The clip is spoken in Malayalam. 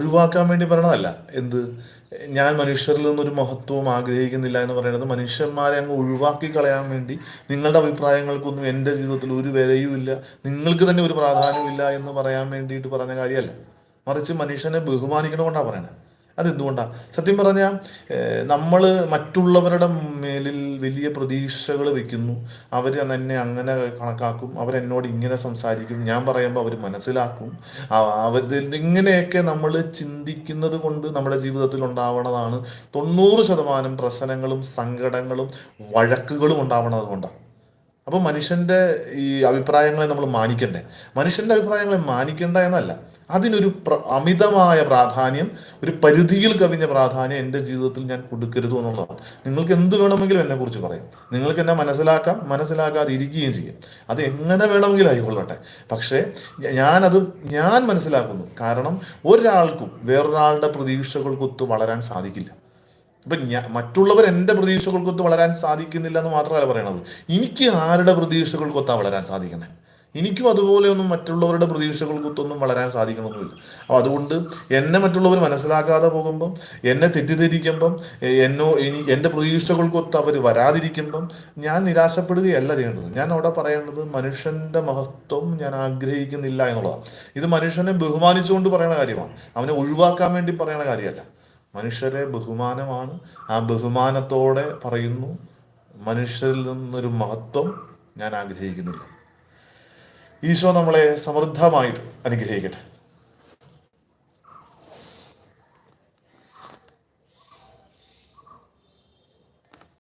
ഒഴിവാക്കാൻ വേണ്ടി പറയണതല്ല. എന്ത്? ഞാൻ മനുഷ്യരിൽ നിന്നൊരു മഹത്വവും ആഗ്രഹിക്കുന്നില്ല എന്ന് പറയുന്നത് മനുഷ്യന്മാരെ അങ്ങ് ഒഴിവാക്കി കളയാൻ വേണ്ടി നിങ്ങളുടെ അഭിപ്രായങ്ങൾക്കൊന്നും എന്റെ ജീവിതത്തിൽ ഒരു വിലയും ഇല്ല. നിങ്ങൾക്ക് തന്നെ ഒരു പ്രാധാന്യമില്ല എന്ന് പറയാൻ വേണ്ടിയിട്ട് പറഞ്ഞ കാര്യമല്ല. മറിച്ച് മനുഷ്യനെ ബഹുമാനിക്കണമെന്നാണ് പറയണത് അതെന്തുകൊണ്ടാണ് സത്യം പറഞ്ഞാൽ നമ്മൾ മറ്റുള്ളവരുടെ മേലിൽ വലിയ പ്രതീക്ഷകൾ വെക്കുന്നു. അവർ എന്നെ അങ്ങനെ കണക്കാക്കും അവരെന്നോട് ഇങ്ങനെ സംസാരിക്കും ഞാൻ പറയുമ്പോൾ അവർ മനസ്സിലാക്കും. അവരിൽ ഇങ്ങനെയൊക്കെ നമ്മൾ ചിന്തിക്കുന്നത് കൊണ്ട് നമ്മുടെ ജീവിതത്തിൽ ഉണ്ടാവണതാണ് തൊണ്ണൂറ് ശതമാനം പ്രശ്നങ്ങളും സങ്കടങ്ങളും വഴക്കുകളും ഉണ്ടാവണത് കൊണ്ടാണ് അപ്പോൾ മനുഷ്യന്റെ ഈ അഭിപ്രായങ്ങളെ നമ്മൾ മാനിക്കണ്ടേ? മനുഷ്യന്റെ അഭിപ്രായങ്ങളെ മാനിക്കണ്ട എന്നല്ല. അതിനൊരു അമിതമായ പ്രാധാന്യം ഒരു പരിധിയിൽ കവിഞ്ഞ പ്രാധാന്യം എന്റെ ജീവിതത്തിൽ ഞാൻ കൊടുക്കരുത് എന്നുള്ളതാണ്. നിങ്ങൾക്ക് എന്ത് വേണമെങ്കിലും എന്നെക്കുറിച്ച് പറയാം. നിങ്ങൾക്ക് എന്നെ മനസ്സിലാക്കാം മനസ്സിലാക്കാതെ ഇരിക്കുകയും ചെയ്യും. അത് എങ്ങനെ വേണമെങ്കിലും ആയിക്കൊള്ളട്ടെ. പക്ഷേ ഞാനത് ഞാൻ മനസ്സിലാക്കുന്നു. കാരണം ഒരാൾക്കും വേറൊരാളുടെ പ്രതീക്ഷകൾക്കൊത്ത് വളരാൻ സാധിക്കില്ല. ഇപ്പം ഞാൻ മറ്റുള്ളവർ എന്റെ പ്രതീക്ഷകൾക്കൊത്ത് വളരാൻ സാധിക്കുന്നില്ല എന്ന് മാത്രമല്ല പറയണത്. എനിക്ക് ആരുടെ പ്രതീക്ഷകൾക്കൊത്താ വളരാൻ സാധിക്കണം? എനിക്കും അതുപോലെയൊന്നും മറ്റുള്ളവരുടെ പ്രതീക്ഷകൾക്കൊത്തൊന്നും വളരാൻ സാധിക്കണമെന്നില്ല അപ്പോൾ അതുകൊണ്ട് എന്നെ മറ്റുള്ളവർ മനസ്സിലാക്കാതെ പോകുമ്പം എന്നെ തെറ്റിദ്ധരിക്കുമ്പം എന്നോ ഇനി എന്റെ പ്രതീക്ഷകൾക്കൊത്ത് അവർ വരാതിരിക്കുമ്പം ഞാൻ നിരാശപ്പെടുകയല്ല ചെയ്യേണ്ടത്. ഞാൻ അവിടെ പറയേണ്ടത് മനുഷ്യന്റെ മഹത്വം ഞാൻ ആഗ്രഹിക്കുന്നില്ല എന്നുള്ളതാണ്. ഇത് മനുഷ്യനെ ബഹുമാനിച്ചുകൊണ്ട് പറയുന്ന കാര്യമാണ്. അവനെ ഒഴിവാക്കാൻ വേണ്ടി പറയുന്ന കാര്യമല്ല. മനുഷ്യരെ ബഹുമാനമാണ്. ആ ബഹുമാനത്തോടെ പറയുന്നു മനുഷ്യരിൽ നിന്നൊരു മഹത്വം ഞാൻ ആഗ്രഹിക്കുന്നില്ല. ഈശോ നമ്മളെ സമൃദ്ധമായിട്ട് അനുഗ്രഹിക്കട്ടെ.